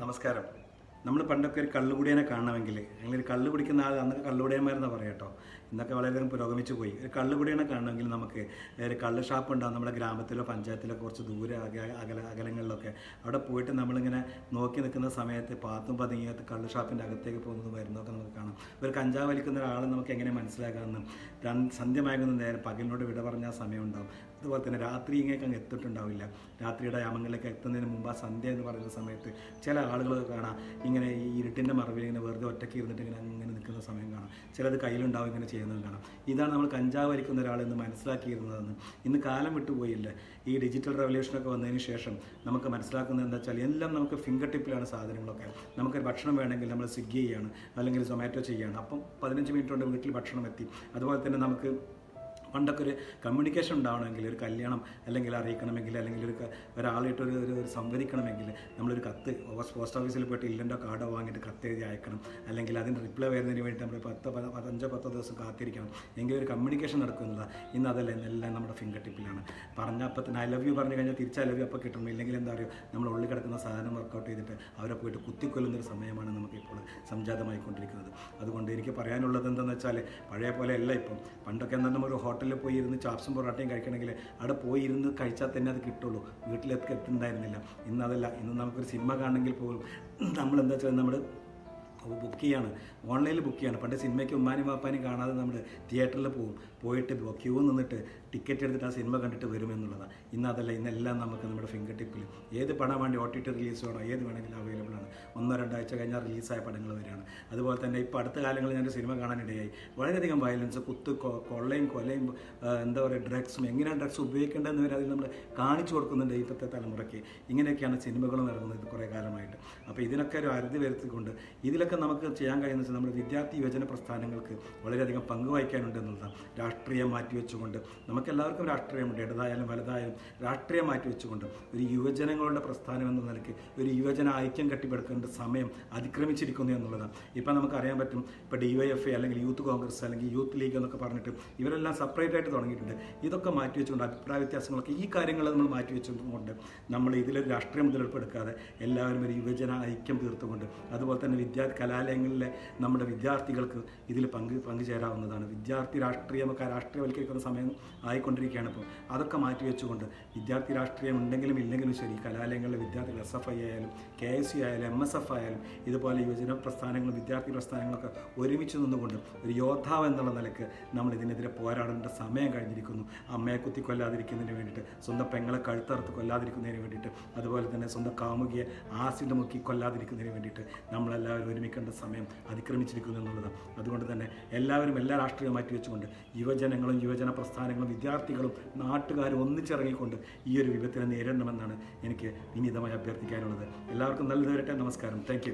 നമസ്കാരം. നമ്മൾ പണ്ടൊക്കെ ഒരു കള്ളുകുടിയനെ കാണണമെങ്കിൽ അല്ലെങ്കിൽ ഒരു കള്ളു കുടിക്കുന്ന ആൾ അന്നൊക്കെ കള്ളുകുടിയന്മാരെന്ന് പറയാം കേട്ടോ ഇന്നൊക്കെ വളരെയധികം പുരോഗമിച്ചു പോയി. ഒരു കള്ളുകുടിയനെ കാണണമെങ്കിൽ നമുക്ക് ഒരു കള്ള് ഷാപ്പ് ഉണ്ടാകും നമ്മുടെ ഗ്രാമത്തിലോ പഞ്ചായത്തിലോ കുറച്ച് ദൂരെ അക അകല അകലങ്ങളിലൊക്കെ. അവിടെ പോയിട്ട് നമ്മളിങ്ങനെ നോക്കി നിൽക്കുന്ന സമയത്ത് പാത്തും പതുങ്ങിയത്ത് കള്ള് ഷാപ്പിന്റെ അകത്തേക്ക് പോകുന്നതും വരുന്നതൊക്കെ നമുക്ക് കാണാം അഞ്ചാം വലിക്കുന്ന ഒരാളെ നമുക്ക് എങ്ങനെ മനസ്സിലാക്കാമെന്നും രണ്ട് സന്ധ്യ മയങ്ങുന്ന നേരം പകലിനോട് വിട പറഞ്ഞ സമയം ഉണ്ടാവും അതുപോലെ തന്നെ രാത്രി അങ്ങ് എത്തിയിട്ടുണ്ടാവില്ല രാത്രിയുടെ യാമങ്ങളിലേക്ക് എത്തുന്നതിന് മുമ്പ് ആ സന്ധ്യ എന്ന് പറയുന്ന സമയത്ത് ചില ആളുകൾ കാണാം. ഇങ്ങനെ ഈ ഇരുട്ടിന്റെ മറവിൽ ഇങ്ങനെ വെറുതെ ഒറ്റയ്ക്ക് ഇരുന്നിട്ട് ഇങ്ങനെ അങ്ങനെ നിൽക്കുന്ന സമയം കാണാം. ചിലത് കയ്യിലുണ്ടാവും ഇങ്ങനെ ചെയ്യുന്നത് കാണാം. ഇതാണ് നമ്മൾ കഞ്ചാവ് വലിക്കുന്ന ഒരാളെന്ന് മനസ്സിലാക്കിയിരുന്നതെന്ന്. ഇന്ന് കാലം വിട്ടുപോയില്ല ഈ ഡിജിറ്റൽ റെവല്യൂഷനൊക്കെ വന്നതിന് ശേഷം നമുക്ക് മനസ്സിലാക്കുന്നത് എന്താ വെച്ചാൽ എല്ലാം നമുക്ക് ഫിംഗർ ടിപ്പിലാണ് സാധനങ്ങളൊക്കെ. നമുക്കൊരു ഭക്ഷണം വേണമെങ്കിൽ നമ്മൾ സ്വിഗ്ഗി ചെയ്യാണ്. അല്ലെങ്കിൽ സൊമാറ്റോ ചെയ്യാണ്. അപ്പം പതിനഞ്ച് മിനിറ്റ് കൊണ്ട് വീട്ടിൽ ഭക്ഷണം എത്തി. അതുപോലെ തന്നെ നമുക്ക് പണ്ടൊക്കെ ഒരു കമ്മ്യൂണിക്കേഷൻ ഉണ്ടാവണമെങ്കിൽ ഒരു കല്യാണം അല്ലെങ്കിൽ അറിയിക്കണമെങ്കിൽ അല്ലെങ്കിൽ ഒരു ഒരാളായിട്ട് ഒരു ഒരു ഒരു സംവദിക്കണമെങ്കിൽ നമ്മളൊരു കത്ത് പോസ്റ്റ് ഓഫീസിൽ പോയിട്ട് ഇല്ലന്റെ കാർഡോ വാങ്ങിയിട്ട് കത്ത് എഴുതി അയക്കണം. അല്ലെങ്കിൽ അതിന് റിപ്ലൈ വരുന്നതിന് വേണ്ടി നമ്മൾ പത്ത് പ- പതിനഞ്ചോ പത്തോ ദിവസം കാത്തിരിക്കണം. എങ്കിൽ ഒരു കമ്മ്യൂണിക്കേഷൻ നടക്കുന്നത് ഇന്ന് അതല്ല എല്ലാം നമ്മുടെ ഫിംഗർ ടിപ്പിലാണ് പറഞ്ഞ അപ്പം ഐ ലവ് യു പറഞ്ഞു കഴിഞ്ഞാൽ തിരിച്ച് ഐ ലവ് യു അപ്പം കിട്ടണം. ഇല്ലെങ്കിൽ എന്താ പറയുക നമ്മൾ ഉള്ളിൽ കിടക്കുന്ന സാധനം വർക്കൗട്ട് ചെയ്തിട്ട് അവരെ പോയിട്ട് കുത്തിക്കൊല്ലുന്നൊരു സമയമാണ് നമുക്കിപ്പോൾ സംജാതമായിക്കൊണ്ടിരിക്കുന്നത്. അതുകൊണ്ട് എനിക്ക് പറയാനുള്ളത് എന്താണെന്ന് വെച്ചാൽ പഴയ പോലെ അല്ല ഇപ്പം. പണ്ടൊക്കെ എന്താ നമ്മൾ ഹോട്ടലിൽ പോയി ഇരുന്ന് ചാപ്സും പൊറോട്ടയും കഴിക്കണമെങ്കിൽ അവിടെ പോയി ഇരുന്ന് കഴിച്ചാൽ തന്നെ അത് കിട്ടുള്ളൂ. വീട്ടിലെത്തി എത്തുന്നുണ്ടായിരുന്നില്ല ഇന്നതല്ല ഇന്ന് നമുക്കൊരു സിനിമ കാണണമെങ്കിൽ പോലും നമ്മൾ എന്താ വെച്ചാൽ നമ്മൾ ബുക്ക് ചെയ്യാണ്. ഓൺലൈനിൽ ബുക്ക് ചെയ്യാണ്. പണ്ട് സിനിമയ്ക്ക് ഉമ്മാനും വാപ്പാനും കാണാതെ നമ്മൾ തിയേറ്ററിൽ പോകും പോയിട്ട് ക്യൂ നിന്നിട്ട് ടിക്കറ്റ് എടുത്തിട്ട് ആ സിനിമ കണ്ടിട്ട് വരുമെന്നുള്ളതാണ് ഇന്ന് അതല്ല ഇന്നെല്ലാം നമുക്ക് നമ്മുടെ ഫിംഗർ ടിപ്പിൽ ഏത് പടം വേണ്ടി ഒ ടി ടി റിലീസ് വേണോ ഏത് വേണമെങ്കിലും അവൈലബിൾ ആണ്. ഒന്നോ രണ്ടാഴ്ച കഴിഞ്ഞാൽ റിലീസായ പടങ്ങൾ വരികയാണ്. അതുപോലെ തന്നെ ഇപ്പോൾ അടുത്ത കാലങ്ങളിൽ ഞാൻ സിനിമ കാണാനിടയായി വളരെയധികം വയലൻസ് കുത്ത് കൊള്ളയും കൊലയും എന്താ പറയുക ഡ്രഗ്സും എങ്ങനെയാണ് ഡ്രഗ്സ് ഉപയോഗിക്കേണ്ടതെന്ന് വരെ അതിൽ നമ്മൾ കാണിച്ചു കൊടുക്കുന്നുണ്ട് ഇപ്പോഴത്തെ തലമുറയ്ക്ക്. ഇങ്ങനെയൊക്കെയാണ് സിനിമകളും ഇറങ്ങുന്നത് കുറേ കാലമായിട്ട്. അപ്പോൾ ഇതിനൊക്കെ ഒരു അറുതി വരുത്തിക്കൊണ്ട് ഇതിലൊക്കെ നമുക്ക് ചെയ്യാൻ കഴിയുന്ന വെച്ചാൽ നമ്മുടെ വിദ്യാർത്ഥി യുവജന പ്രസ്ഥാനങ്ങൾക്ക് വളരെയധികം പങ്ക് വഹിക്കാനുണ്ട് എന്നുള്ളതാണ്. രാഷ്ട്രീയം മാറ്റിവെച്ചുകൊണ്ട് നമുക്ക് എല്ലാവർക്കും രാഷ്ട്രീയമുണ്ട്. ഇടതായാലും വലുതായാലും രാഷ്ട്രീയം മാറ്റിവെച്ചുകൊണ്ട് ഒരു യുവജനങ്ങളുടെ പ്രസ്ഥാനം എന്ന നിലയ്ക്ക് ഒരു യുവജന ഐക്യം കെട്ടിപ്പടുക്കേണ്ട സമയം അതിക്രമിച്ചിരിക്കുന്നു എന്നുള്ളതാണ്. ഇപ്പം നമുക്കറിയാൻ പറ്റും ഇപ്പോൾ ഡി വൈ എഫ് അല്ലെങ്കിൽ യൂത്ത് കോൺഗ്രസ് അല്ലെങ്കിൽ യൂത്ത് ലീഗ് എന്നൊക്കെ പറഞ്ഞിട്ട് ഇവരെല്ലാം സെപ്പറേറ്റ് ആയിട്ട് തുടങ്ങിയിട്ടുണ്ട്. ഇതൊക്കെ മാറ്റിവെച്ചുകൊണ്ട് അഭിപ്രായ വ്യത്യാസങ്ങളൊക്കെ ഈ കാര്യങ്ങൾ നമ്മൾ മാറ്റിവെച്ചുകൊണ്ട് നമ്മൾ ഇതിലൊരു രാഷ്ട്രീയം മുതലെടുപ്പെടുക്കാതെ എല്ലാവരും ഒരു യുവജന ഐക്യം തീർത്തുകൊണ്ട് അതുപോലെ തന്നെ വിദ്യാ കലാലയങ്ങളിലെ നമ്മുടെ വിദ്യാർത്ഥികൾക്ക് ഇതിൽ പങ്ക് പങ്കുചേരാവുന്നതാണ്. വിദ്യാർത്ഥി രാഷ്ട്രീയമൊക്കെ രാഷ്ട്രീയവൽക്കരിക്കുന്ന സമയം ആയിക്കൊണ്ടിരിക്കുകയാണ് ഇപ്പോൾ. അതൊക്കെ മാറ്റിവെച്ചുകൊണ്ട് വിദ്യാർത്ഥി രാഷ്ട്രീയം ഉണ്ടെങ്കിലും ഇല്ലെങ്കിലും ശരി കലാലയങ്ങളിലെ വിദ്യാർത്ഥികൾ എസ് എഫ് ഐ ആയാലും കെ എസ് യു ആയാലും എം എസ് എഫ് ആയാലും ഇതുപോലെ യുവജന പ്രസ്ഥാനങ്ങളും വിദ്യാർത്ഥി പ്രസ്ഥാനങ്ങളൊക്കെ ഒരുമിച്ച് നിന്നുകൊണ്ട് ഒരു യോദ്ധാവ് എന്നുള്ള നിലയ്ക്ക് നമ്മൾ ഇതിനെതിരെ പോരാടേണ്ട സമയം കഴിഞ്ഞിരിക്കുന്നു. അമ്മയെ കുത്തി കൊല്ലാതിരിക്കുന്നതിന് വേണ്ടിയിട്ട് സ്വന്തം പെങ്ങളെ കഴുത്തറുത്ത് കൊല്ലാതിരിക്കുന്നതിന് വേണ്ടിയിട്ട് അതുപോലെ തന്നെ സ്വന്തം കാമുകിയെ ആസിഡ് മുക്കി കൊല്ലാതിരിക്കുന്നതിന് വേണ്ടിയിട്ട് നമ്മളെല്ലാവരും ഒരുമിക്കേണ്ട സമയം അതിക്രമിച്ചിരിക്കുന്നു എന്നുള്ളത് അതുകൊണ്ട് തന്നെ എല്ലാവരും എല്ലാ രാഷ്ട്രീയം മാറ്റിവെച്ചുകൊണ്ട് യുവജനങ്ങളും യുവജന പ്രസ്ഥാനങ്ങളും വിദ്യാർത്ഥികളും നാട്ടുകാരും ഒന്നിച്ചിറങ്ങിക്കൊണ്ട് ഈ ഒരു വിപത്തിനെ നേരിടണമെന്നാണ് എനിക്ക് വിനീതമായി അഭ്യർത്ഥിക്കാനുള്ളത്. എല്ലാവർക്കും നല്ലത് വരട്ടെ. നമസ്കാരം. താങ്ക്